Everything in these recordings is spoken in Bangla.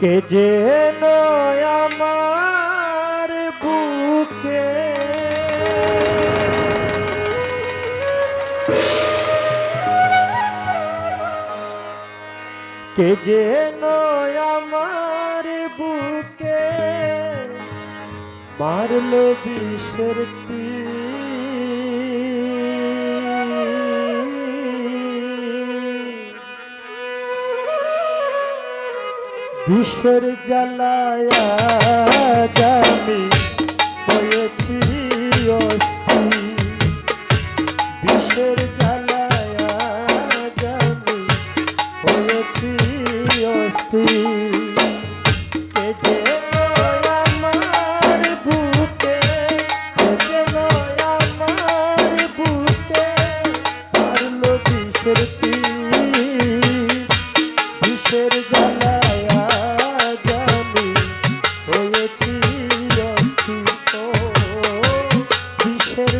কে যে আমার বুকে। কে যে আমার বুকে মারল বিষের তীর। বিশ্বর বিশ্বের জ্বালায়া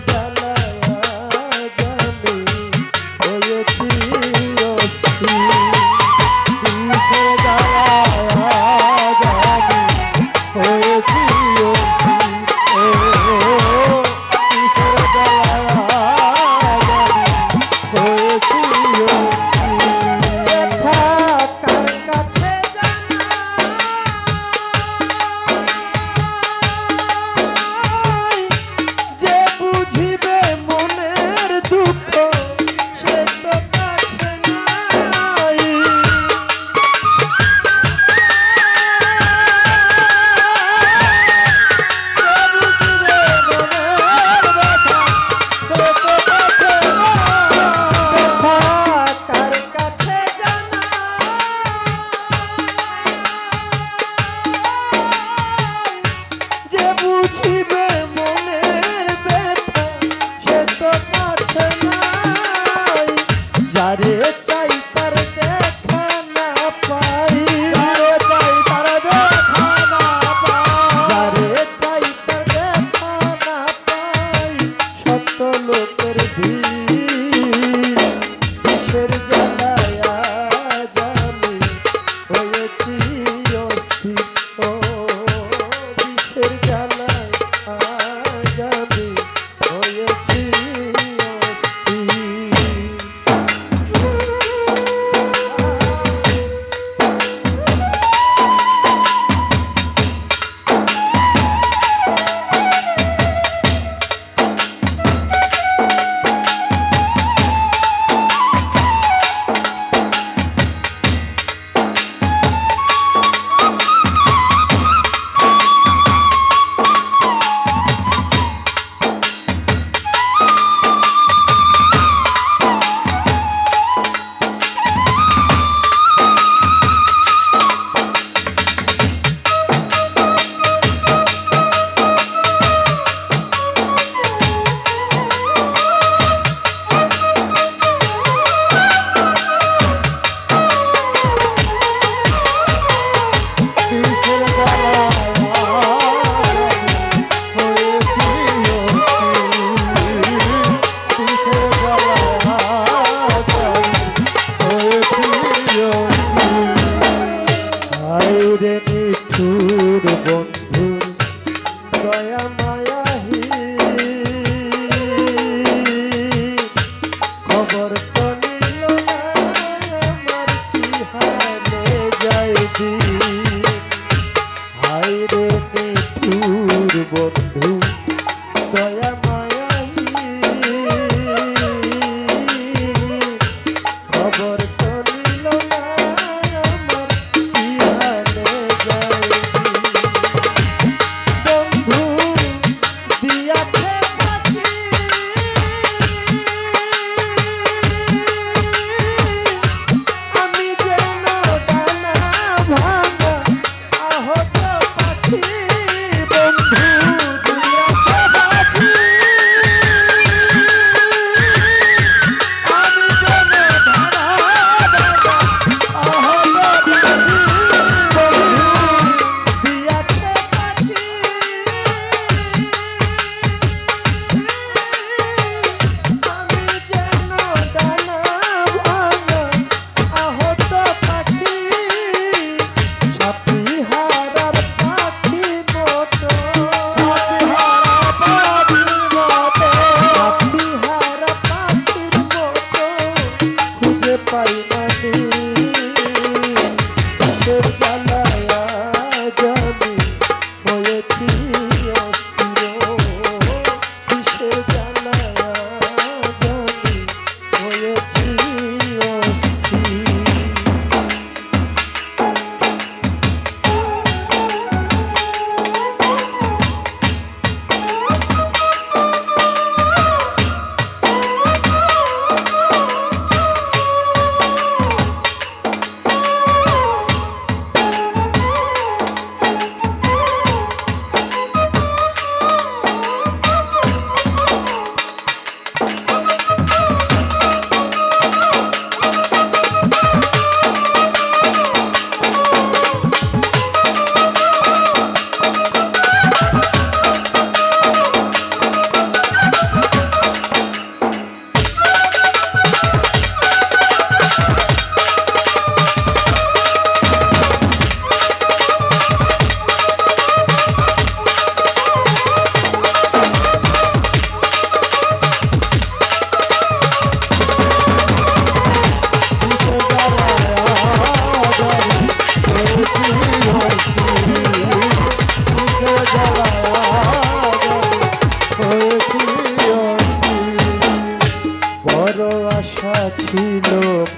জানা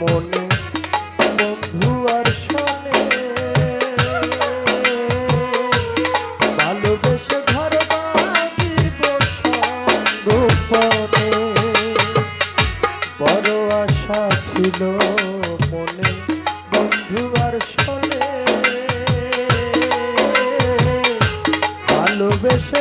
মনে বন্ধু আর শোনে ভালোবেসে ঘর বাঁধিব সঙ্গোপনে। বড় আশা ছিল মনে বন্ধু আর শোনে ভালোবেসে